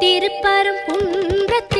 திருப்பரம் குன்றத்தில்